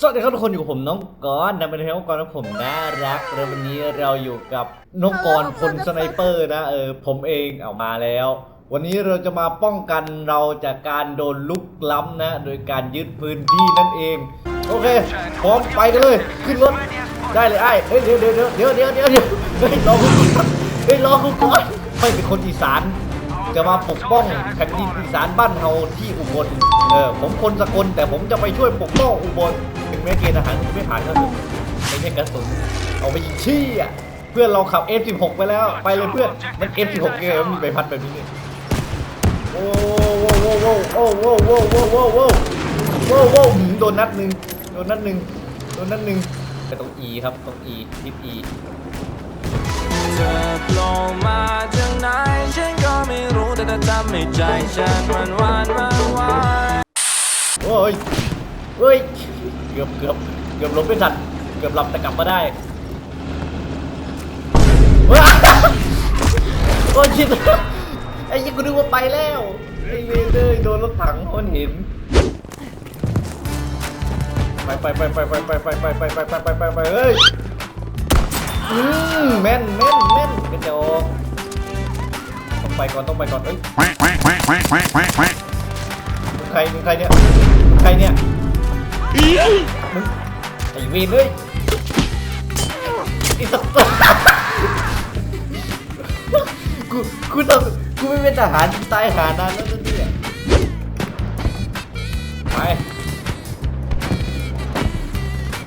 สวัสดีครับทุกคนอยู่กับผมน้องกอนนะเป็นเทลกอนและผมน่ารักแล้ววันนี้เราอยู่กับน้องกอนพลสไนเปอร์นะเออผมเองเอามาแล้ว วันนี้เราจะมาป้องกันเราจากการโดนลุกล้ำนะ โดยการยึดพื้นที่นั่นเอง โอเคพร้อมไปกันเลย ขึ้นรถได้เลยไอ้เฮ้ยเดี๋ยวเดี๋ยวเดี๋ยวเดี๋ยวเดี๋ยวเดี๋ยวเฮ้ยรอกูก่อนเฮ้ยรอกูก่อนไม่เป็นคนอีสานจะมาปกป้องแผ่นดินอีสานบ้านเฮาที่อุบลเออผมคนสกลแต่ผมจะไปช่วยปกป้องอุบล ถึงแม้เกณฑ์ทหารจะไม่ผ่านก็เถอไม่ใช่กระสุนเอาไปยิงชี้อะเพื่อนเราขับ F16 ไปแล้วไปเลยเพื่อนมัน F16 ยังไงมันมีใบพัดแบบนี้เนี่ยโอ้โว้โว้โว้โอ้โว้โว้โว้โว้โว้โว้โว้หืมโดนนัดหนึ่งโดนนัดหนึ่งโดนนัดหนึ่งไปตรง E ครับตรง E ทิป E ธอโผล่มาจากไหนฉันก็ไม่รู้แต่เธอทำให้ใจฉันมันหวานมันไหวโอ้ยเฮ้ย กือบเกือบเกือบหลบไม่ทันเกือบหลับแต่กลับมาได้ว้าวโอ้ชิดไอ้ยี่กูนึกว่าไปแล้วไอ้เวเดอร์โดนรถถังคนเห็นไปไปไปไปไปไปไปไปไปไปไปไปไปเฮ้ยอืมแม่นแม่นแม่นกระจอกต้องไปก่อนต้องไปก่อนเอ้ยใครใครเนี่ยใครเนี่ย ไอ้วีนเลยไอ้สัตว์กูกูต้องกูไม่เป็นทหารตายหานานแล้วนะเนี่ยไป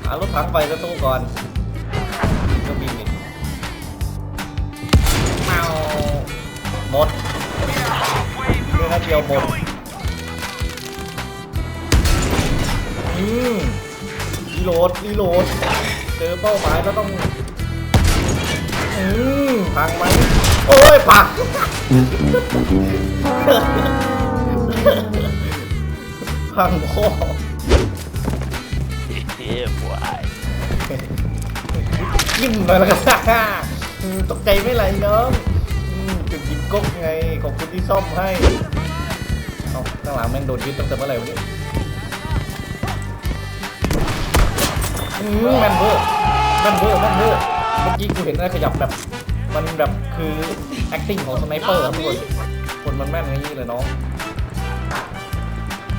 หารถถังไปแล้วตู้ก่อนก็บินนี่เมาหมดเรื่องนัดเดียวหมด อืมรีโหลดรีโหลด เจอเป้าหมายแล้วต้อง อืมพังไหมโอ้ยปักพังพ่อเฮ้ยบวยกินไปแล้วกันอืมตกใจไม่ไรน้องอืมจุดหยิบก๊กไง ขอบคุณที่ซ่อมให้ เอาข้างหลังแม่งโดนยึดตั้งแต่เมื่อไหร่วะเนี่ย อืมแมนเวอร์แมนเวอร์แมนเวอร์เมื่อกี้กูเห็นอะไรขยับแบบ มันแบบคือ acting ของสไนเปอร์ครับทุกคนคนมันแม่นอย่างนี้เลยน้อง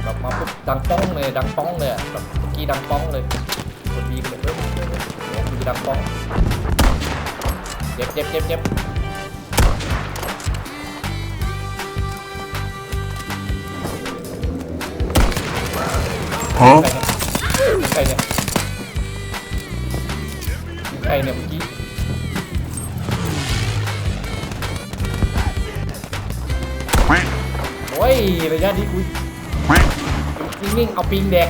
แบบมาปุ๊บดังป้องเลยดังป้องเลยแบบเมื่อกี้ดังป้องเลยกดบีเลยเออเออเออเออมันจะดังป้องเจ็บเจ็บเจ็บเจ็บ huh ใรเนี่ยเมื่อกี้โอ้ยระยะนี้กูนิ่งๆเอาปิงแดก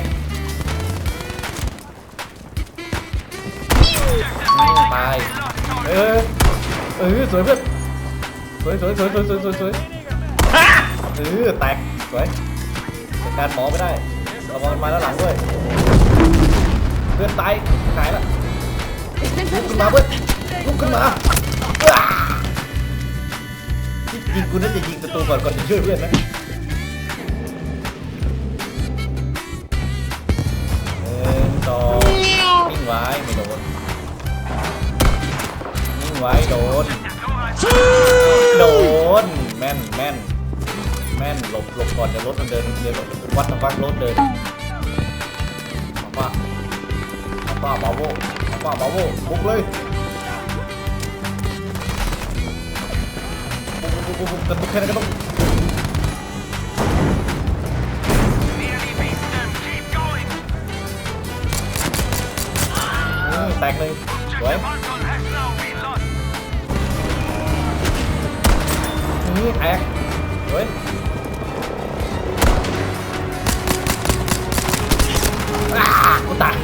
อืมตายเออเออสวยเพื่อนสวยสวยสวยสวยสวยสวยสวยเออแตกสวยจัดการหมอไม่ได้ระวังมันมาแล้วหลังด้วยเพื่อนตายหายละ ลุกขึ้นมาเพื่ลุกขึ้นมาอ้าที่จริงกูน่าจะยิงศัตรูก่อนก่อนจะช่วยเพื่อนนะหนึ่งสองนิ่งไว้ไม่โดนนิ่งไว้โดนโดนแม่นแม่นแม่นหลบหลบก่อนเดี๋ยวรถมันเดินเดี๋ยววัดทางฟังรถเดินป้าป้าบาโว ป้าบาโวบุกเลยบุกบุกบุกบุกกันบุกแค่นั้นก็ต้องแตกหนึ่งสวยอืมแตกเฮ้ยอ้ากูตาย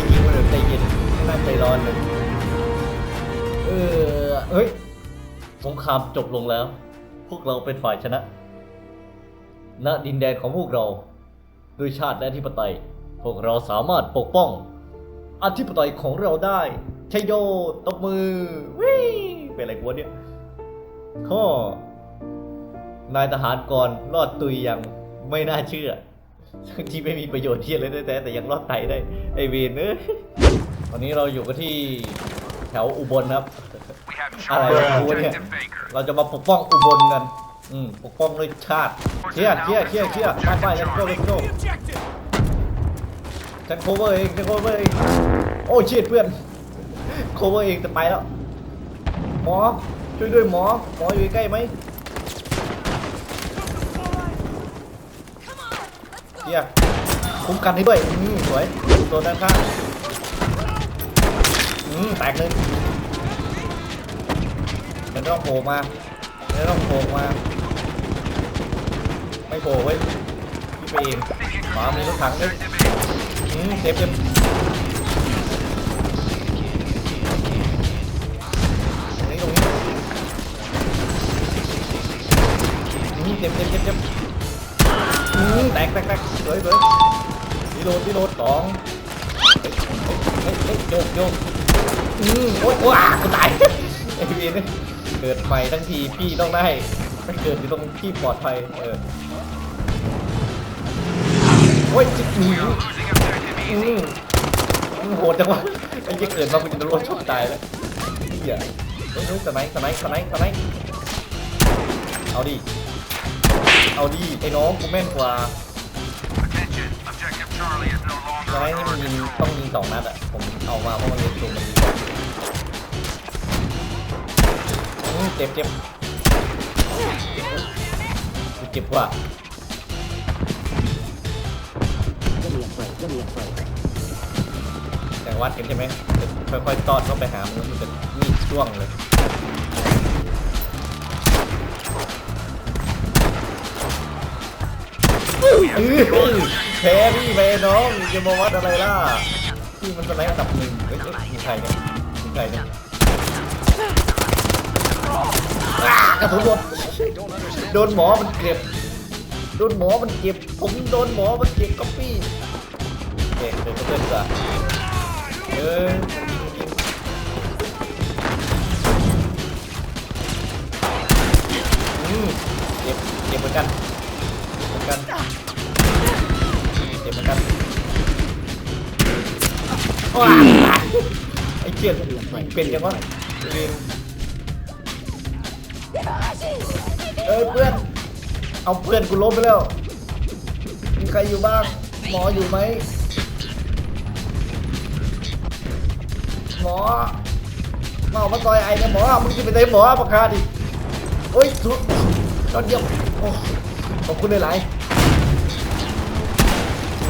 จะยิงมันแบบใจเย็นไม่น่าใจร้อนเลยเออเฮ้ยสงครามจบลงแล้ว พวกเราเป็นฝ่ายชนะณดินแดนของพวกเราด้วยชาติและอธิปไตย พวกเราสามารถปกป้อง อธิปไตยของเราได้ชัยโยตบมือวิเป็นอะไรกวะเนี่ยข้อนายทหารก่อนรอดตุยอยังไม่น่าเชื่อ ที่ไม่มีประโยชน์ที่อะไรแต่แต่แต่ยังรอดตายได้ไอเวนเนอะวันนี้เราอยู่กันที่แถวอุบลครับ อะไรกูเนี่ยเราจะมาปกป้องอุบลกันอืมปกป้องด้วยชาติเชี่ยเชี่ยเชี่ยเชี่ยไปไป let's go let's go ฉัน cover เองฉัน cover เองโอ้เชี่ยเพื่อน cover เองจะไปแล้วหมอช่วยด้วยหมอหมออยู่ใกล้ไหม เชี่ยคุ้มกันให้ด้วยอืมสวยตัวด้านข้างอืมแตกเลยมันต้องโผล่มามันต้องโผล่มาไม่โผล่เว้ยพี่ไปเองหมามีรถถังด้วยอืมเจ็บเจ็บตรงนี้ตรงนี้อืมเจ็บเจ็บเจ็บเจ็บ แตกแตกแตกสวยสวยดีโหลดดีโหลดสองเฮ้ยเฮ้ยโยกโยกอืมโอ๊ยว้ากูตายไอ้เวียเกิดใหม่ทั้งทีพี่ต้องได้ไม่เกิดอยู่ตรงที่ปลอดภัยเออโอ้ยจิกหนีอืมอืมโหดจังวะไอ้เหี้ยเกิดมาคุณจะโดนชอบตายแล้วเหี้ยเฮ้ยเฮ้ยสไนส์สไนส์สไนส์สไนส์เอาดิ เอาดิไอ้น้องกูแม่นกว่าสไนส์นี่มันยิงต้องยิงสองนัดอะผมเอามาเพราะมันเล่นตัวมันดีกว่าอืมเจ็บเจ็บเจ็บกว่าแต่วัดกันใช่ไหมค่อยๆตอดเข้าไปหามันมันจะมีดช่วงเลย แพ้พี่แพ้น้องจะมาวัดอะไรล่ะพี่มันสไลด์อันดับหนึ่งเฮ้ยเฮ้ยมีใครเนี่ยมีใครเนี่ยอ่กระสุนหมดโดนหมอมันเก็บ โดนหมอมันเก็บ ผมโดนหมอมันเก็บก๊อปปี้เก็บเลยก็เพื่อนกว่าเอออืมเจ็บเจ็บเหมือนกัน มือนกันเจ็บเหมือนกันว้าไอ้เจี๊ยเป็นยังวะเรียนเอ้ยเพื่อน เอาเพื่อนกูล้มไปแล้ว มีใครอยู่บ้าง หมออยู่ไหม หมอหมอมาต่อยไอ้เนี่ยหมอ มึงจะไปไหนหมอประคาดิโอ้ยสุดตอนเดียวโอ้ ขอบคุณหลายๆ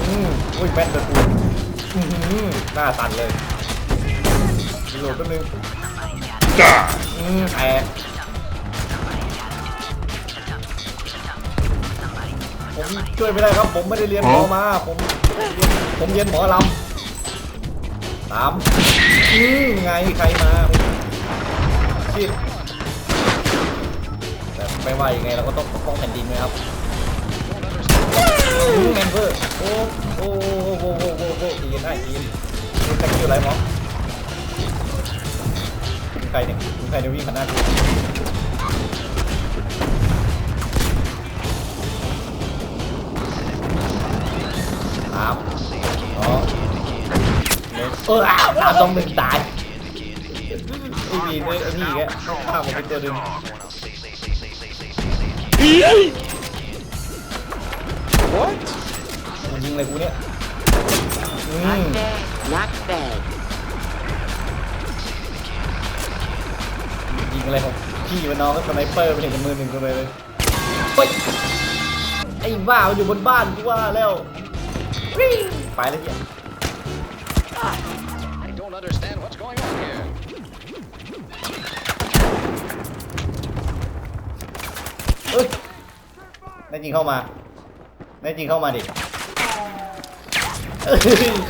อืมอุ้ยแม่นเลยกูอื้อหือหน้าสั่นเลยรีโหลดแป๊บนึงอืมแอบผมช่วยไม่ได้ครับ ผมไม่ได้เรียนหมอมา ผมผมเรียนหมอลำตามอืมไงใครมาชิดแต่ไม่ว่ายังไงเราก็ต้องปกป้องแผ่นดินนะครับ โอ้ดีนได้ดีนคุณแท็กคิวอะไรหมอคุณใครเนี่ยคุณใครเนี่ยวิ่งผ่านหน้ากูสามสองหนึ่งเอออ้าวสามสองหนึ่งตายไอ้บีนเลยไอ้นี่แกข้ามมาเป็นตัวหนึ่งมันยิงอะไรกูเนี่ย อืม Not bad. ยิงอะไรของพี่มันน้องก็สไนเปอร์มันเห็นกับมือหนึ่งตัวเลยเลยเฮ้ยไอ้บ้ามันอยู่บนบ้านกูว่าแล้ววิ่งไปแล้วเหี้ย I don't understand what's going on here. เอ้ยแน่จริงเข้ามาแน่จริงเข้ามาดิ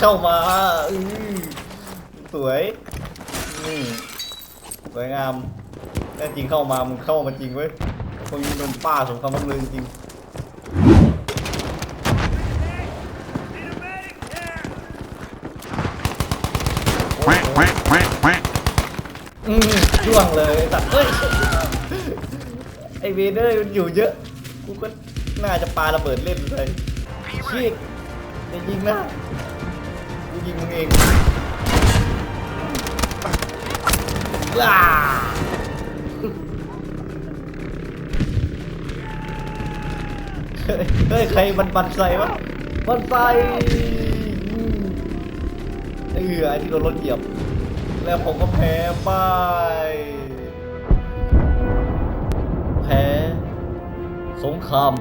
เข้ามาสวยอืมสวยงามแน่จริงเข้ามามึงเข้ามาจริงเว้ยคนนี้โดนป้าสมคำว่าเลยจริงอืมช่วงเลยแต่เอ้ยไอเวเดอร์มันอยู่เยอะ กูก็น่าจะปาระเบิดเล่นเลยชี ดจะยิงนะกูยิงมึงเองว้าเฮ้ยเฮ้ยใครมันบันใส่วะบันใส่อืมเออไอ้ที่โดนรถเหยียบ แล้วผมก็แพ้ไปแพ้สงคราม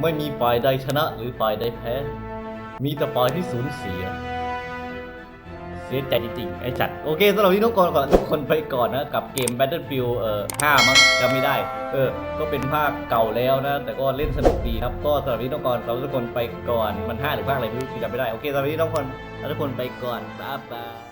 ไม่มีฝ่ายใดชนะหรือฝ่ายใดแพ้ มีแต่ปอยที่สูญเสีย เสียใจจริงๆไอ้จัด โอเคสำหรับวันนี้ทุกคนก่อนทุกคนไปก่อนนะ กับเกม Battlefield เอ่อ5มั้งจำไม่ได้ เออ ก็เป็นภาคเก่าแล้วนะ แต่ก็เล่นสนุกดีครับ ก็สำหรับวันนี้ทุกคนเราทุกคนไปก่อน มัน 5 หรือภาคอะไรไม่รู้จำไม่ได้ โอเคสำหรับวันนี้ทุกคนทุกคนไปก่อนบ๊ายบาย